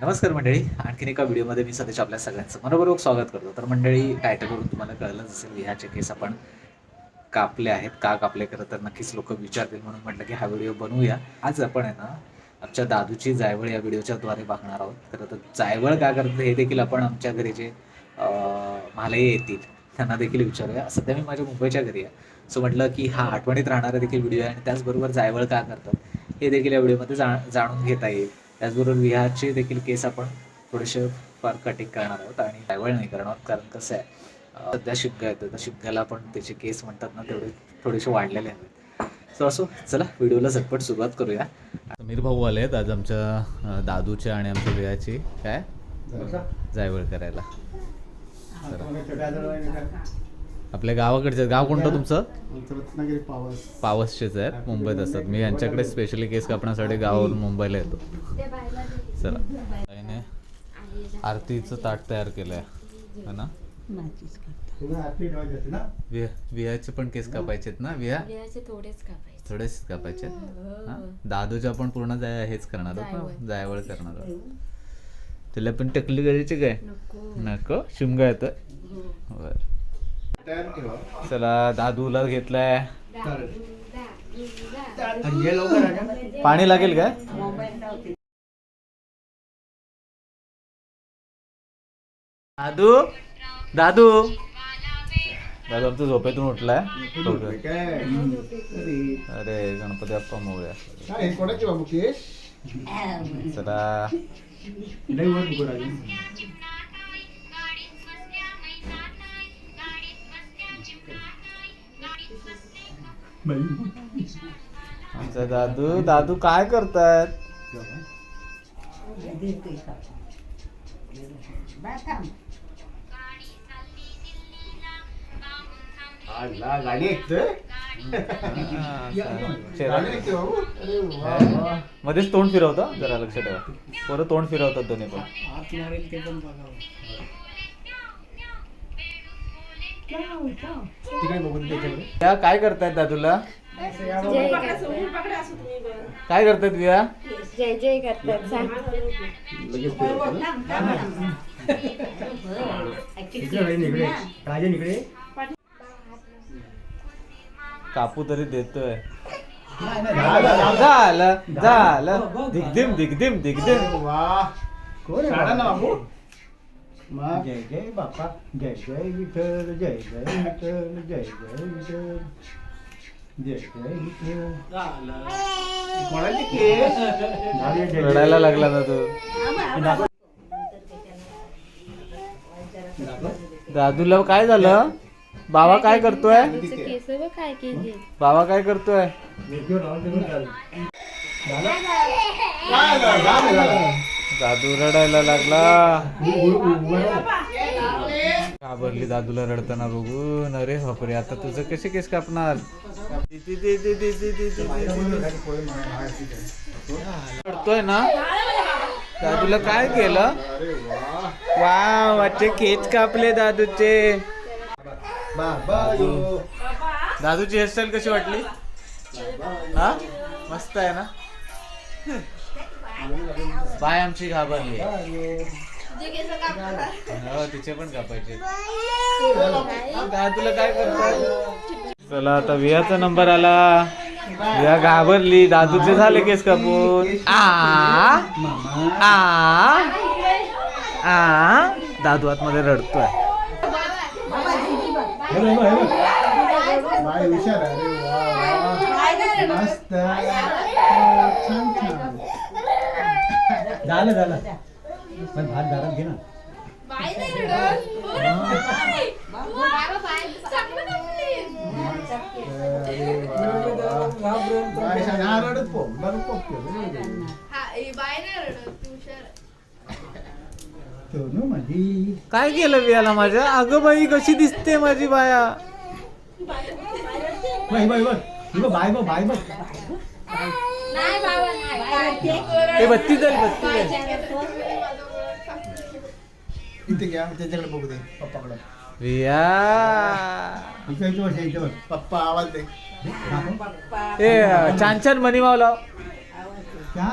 नमस्कार मंडळी. आणखीन एका व्हिडिओमध्ये मी सध्याच्या आपल्या सगळ्यांचं मनपूर्वक स्वागत करतो. तर मंडळी टायटलवरून तुम्हाला कळलंच असेल ह्याचे केस आपण कापले आहेत. का कापले खरं तर नक्कीच लोक विचारतील म्हणून म्हटलं की हा व्हिडिओ बनवूया. आज आपण आहे ना आमच्या दादूची जायवळ या व्हिडिओच्या द्वारे बघणार आहोत. खरं तर जायवळ का करतं हे देखील आपण आमच्या घरी जे अं, येतील त्यांना देखील विचारूया. सध्या मी माझ्या मुंबईच्या घरी आहे. सो म्हटलं की हा आठवणीत राहणारा देखील व्हिडिओ आहे आणि त्याचबरोबर जायवळ का करतात हे देखील या व्हिडिओमध्ये जा जाणून घेता येईल. त्याचबरोबर विहारचे देखील केस आपण थोडेसे फार कटिंग करणार आहोत आणि डायवळ नाही करणार आहोत कारण कसं आहे सध्या शिमगा येतो तर शिमग्याला पण त्याचे केस म्हणतात ना तेवढे थोडेसे वाढलेले आहेत. सो असो चला व्हिडिओला झटपट सुरुवात करूया. समीर भाऊ आले आहेत. आज आमच्या दादूच्या आणि आमच्या विहाची काय? जायवळ करायला. आपल्या गावाकडचे गाव कोणतं तुमचं? रत्नागिरी पावस. पावसचेच आहेत. मुंबईत असतात. मी यांच्याकडे स्पेशली केस कापण्यासाठी गावावरून मुंबईला येतो. चला. ताईने आरतीचं ताट तयार केलंय. है ना? विहाचे पण केस कापायचेत ना विहा थोडेच कापायचे. थोडेच कापायचे हा दादूच्या पण पूर्ण जाय हेच करणार जायवळ. करणार तिला पण टकली करायची काय? नको. नको. शिमगा येतं बर. तयार ठेवा चला दादूला घेतलाय. पाणी लागेल काय दादू? दादू? दादू आमचं झोपेतून उठलाय. अरे, गणपती बाप्पा काय हे कोणाचे बाबू केस चला. नाही आमचा दादू दादू काय करतात? मध्येच तोंड फिरवता? जरा लक्ष ठेवा. परत तोंड फिरवतात दोन्ही पण. तिकडे बघून त्याच्याकडे या काय करतायत दादूला जय करतात काय करतायत विया जय जय करतात सांग. लगेच फिरवतो ना. इकडे राहील, इकडे राजन इकडे कापू तरी देतोय. नाही, नाही, झालं, झालं. झालं झालं. दिगदिम दिगदिम दिगदिम. अरे वा. कोण आहे शाळा ना बाबू? मग जय जय बापा जय जय विठ्ठल जय जय विठ्ठल जय जय विठ्ठल जय जय विठ्ठल कोणाचे केस झाले, जय जय. रडायला लागला ना तू. दादूला काय झालं? बाबा काय करतोय? तुझं केस बघ काय केली बाबा काय करतोय? झालं. झालं? झालं, झालं. दादू रडायला लागला. घाबरली दादूला रडताना बघून. अरे बापरे आता तुझं कसे केस कापणार? रडतोय ना? दादूला काय केलं? वा वाटचे केस कापले दादूचे. दादूची हेअरस्टाईल कशी वाटली? हा? मस्त आहे ना? बाय आमची घाबरली. हो तिचे पण कापायचे दादूला काय करतात चला आता वियाचा नंबर आला. विया घाबरली. दादूचे झाले केस कापून. आ मामा आ आ दादू आतमध्ये रडतोय. मस्त. झालं झालं. पण भात दारात घे ना. केलं सोनू मधी. काय केलं बियाला माझ्या? अगं बाई कशी दिसते माझी बाया? बाय बाय बाय बाय बाय बाय बाय ते बत्तीस झाली बत्तीस झाली. इथे घ्या त्याच्याकडे बघू दे पप्पाकडे. विया इथे इथे बस, इथे बस. पप्पा आवाज दे. ए छान छान मनी माव लाव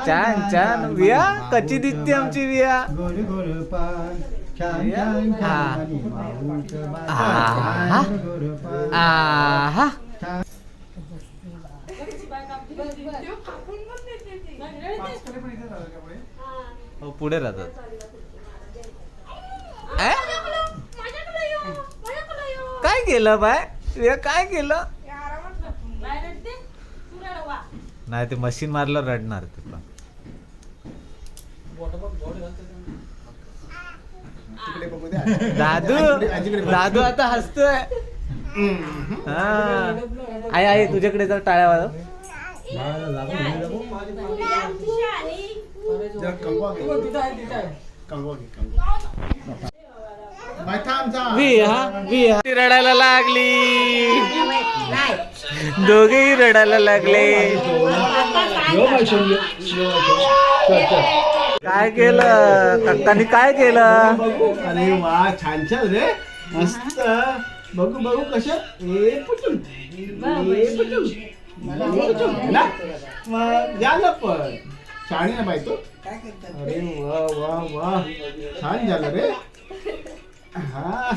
छान छान विया कशी दिसते आमची विया पान. छान छान छान. आहा. गोड पान. आहा छान. हो पुढे राहतात? काय केलं बाय? काय केलं? नाही ते मशीन मारलं रडणार ते पण. दादू. दादू आता हसतोय. हा. आई आई तुझ्याकडे जर टाळ्या वाजव बाळाला लागून गेलं बघ. जरा कंगवा घे. कंगवा घे, कंगवा. बाय, थांब, थांब. विहा विहा ती रडायला लागली. दोघेही रडायला लागले. काय केलं? काकांनी काय केलं? अरे वा छान छान रे. मस्त. बघू बघू कशा ए पुटून. ए झालं पण आहे ना तो? अरे वा वा वा. छान झालं रे. हा.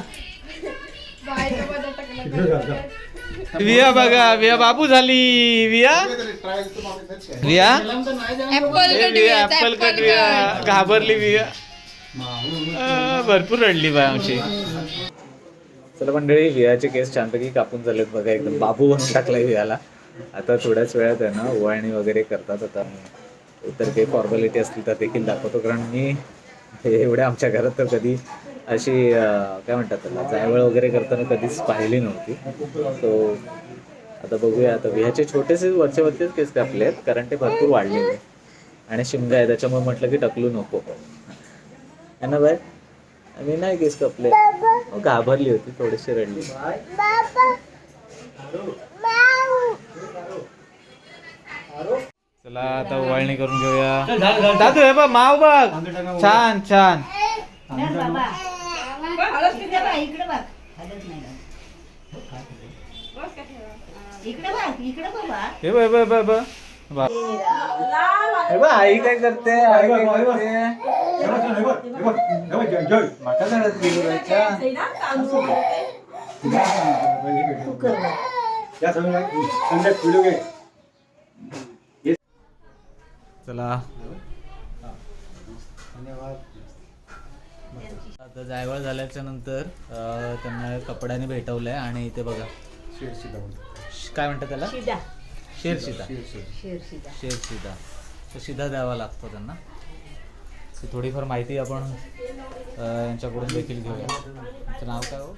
विया बघा विया बाबू झाली. विया? विया? ऍपल कट विया घाबरली विया. भरपूर रडली बाय आमची. चला मंडळी वियाचे केस छानपैकी कापून झालेत बघा. एकदम बाबू बनून टाकलाय वियाला. आता थोड्याच वेळात आहे ना ओवाळणी वगैरे करतात आता. इतर काही फॉर्मॅलिटी असतील तर देखील दाखवतो. कारण मी हे एवढ्या आमच्या घरात तर कधी अशी काय म्हणतात त्याला जायवळ वगैरे करताना कधीच पाहिली नव्हती. सो आता बघूया. आता ह्याचे छोटेसे वरचे वरचेच केस कापले आहेत कारण ते भरपूर वाढलेले आणि शिमगा आहे त्याच्यामुळे म्हटलं की टकलू नको. है ना बाय मी नाही केस कापले. घाबरली होती थोडीशी रडली. चला आता ओवाळणी करून घेऊया दादू हे बघ माव बघ छान छान हे बघ हे बघ, हे बघ, हे बघ. हे आई काय करते आई काय करते माका झाडात गेली. चला. आता जायवळ झाल्याच्यानंतर त्यांना कपड्याने भेटवलंय आणि इथे बघा. काय म्हणतात त्याला? शेर शिदा शेर शिदा तो शिदा द्यावा लागतो त्यांना. तर थोडीफार माहिती आपण यांच्याकडून देखील घेऊया. त्याचं नाव काय हो?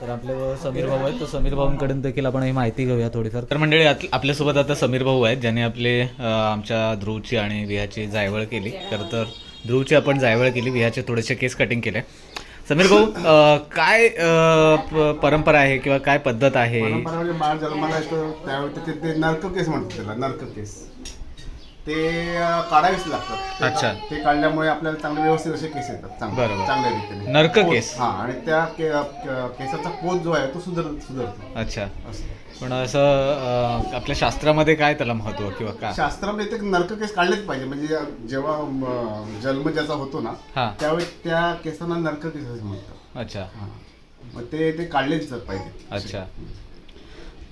तर आपले समीर भाऊ आहेत. तर समीर भाऊंकडून देखील आपण ही माहिती घेऊया थोडीफार. तर मंडळी आत- आपल्यासोबत आता समीर भाऊ आहेत ज्यांनी आपले अं, आमच्या ध्रुवची आणि विहाची जायवळ केली. खरं तर ध्रुवची आपण जायवळ केली विहाचे थोडेसे केस कटिंग केले. समीर भाऊ अं, काय अं, प- परंपरा आहे किंवा काय पद्धत आहे? परंपरा म्हणजे बाळ जन्माला येतो त्यावेळी ते- ते नर्क केस म्हणतात त्याला नर्क केस. ते काढावेच लागतात. अच्छा. ते काढल्यामुळे आपल्याला चांगले व्यवस्थित असे केस येतात चांगले. चांगल्या रीतीने. नर्क पोत- केस? हा आणि त्या के- के- केसाचा पोत जो आहे तो सुधर सुधारतो. अच्छा. असं. पण असं अं, आपल्या शास्त्रामध्ये काय त्याला महत्त्व किंवा काय शास्त्रामध्ये ते नर्क केस काढलेच पाहिजे. म्हणजे जेव्हा जन्म ज्याचा होतो ना हा. त्यावेळी त्या केसांना नर्क केस असं म्हणतात. अच्छा. हा. मग ते ते काढलेच पाहिजे. अच्छा.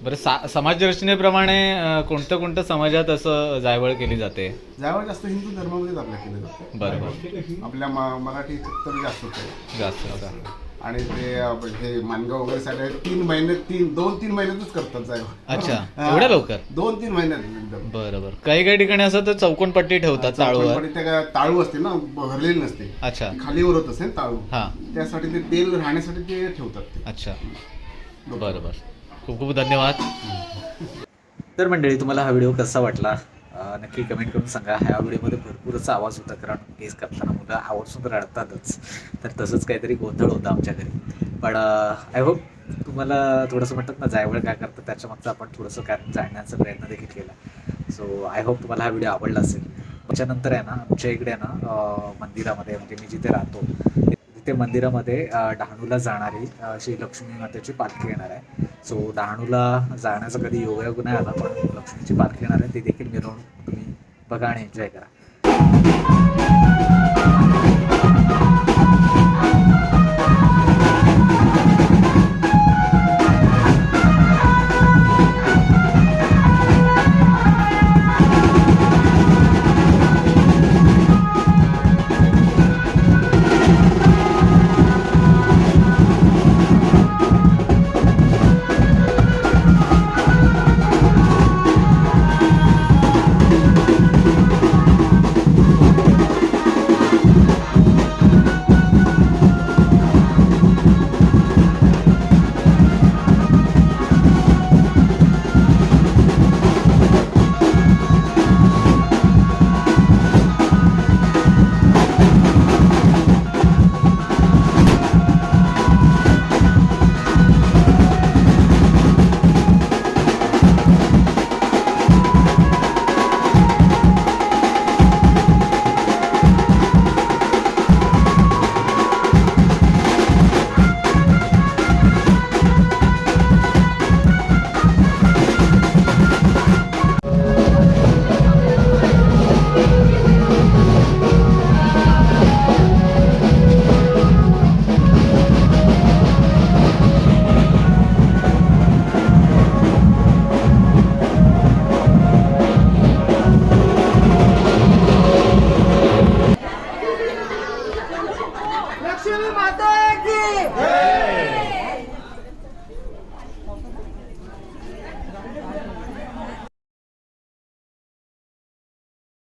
बरं सा समाज रचनेप्रमाणे अं, कोणत्या कोणत्या समाजात असं जायवळ केली जाते? ज्यावेळी जास्त हिंदू धर्मामध्येच आपल्या केलं जातं. बरोबर आपल्या मराठी तर जास्त होतं. जास्त. आणि ते हे मानगाव वगैरे साठी तीन महिने तीन दोन तीन महिन्यातच करतात जायव अच्छा एवढ्या लवकर? दोन तीन महिन्यात एकदम. बरं बरं. काही काही ठिकाणी असं तर चौकोनपट्टी ठेवतात चाळूवर पण ते काय ताळू असते ना भरलेली नसते. अच्छा. खालीवर होत असेल ताळू. हां. त्यासाठी ते तेल राहण्यासाठी ते ठेवतात अच्छा. बरं बरं. खूप खूप धन्यवाद. तर मंडळी तुम्हाला हा व्हिडिओ कसा वाटला? नक्की कमेंट करून सांगा. ह्या व्हिडिओमध्ये भरपूर असा आवाज होता कारण केस करताना मुलं आवर्जून रडतातच. तर तसंच काहीतरी गोंधळ होता आमच्या घरी. पण आय होप तुम्हाला थोडंसं म्हणतात ना जायवळ काय करतं त्याच्या मागचं आपण थोडंसं कारण जाणण्याचा प्रयत्न देखील केला. सो आय होप तुम्हाला हा व्हिडिओ आवडला असेल. त्याच्यानंतर आहे ना आमच्या इकडे आहे ना मंदिरामध्ये म्हणजे मी जिथे राहतो तिथे मंदिरामध्ये डहाणूला जाणारी अशी श्री लक्ष्मी मातेची पालखी येणार आहे. सो डहाणूला जाण्याचा कधी योगायोग नाही आला पण लक्ष्मीची पालखी येणार आहे. ती देखील मिरवणूक तुम्ही बघा आणि एन्जॉय करा.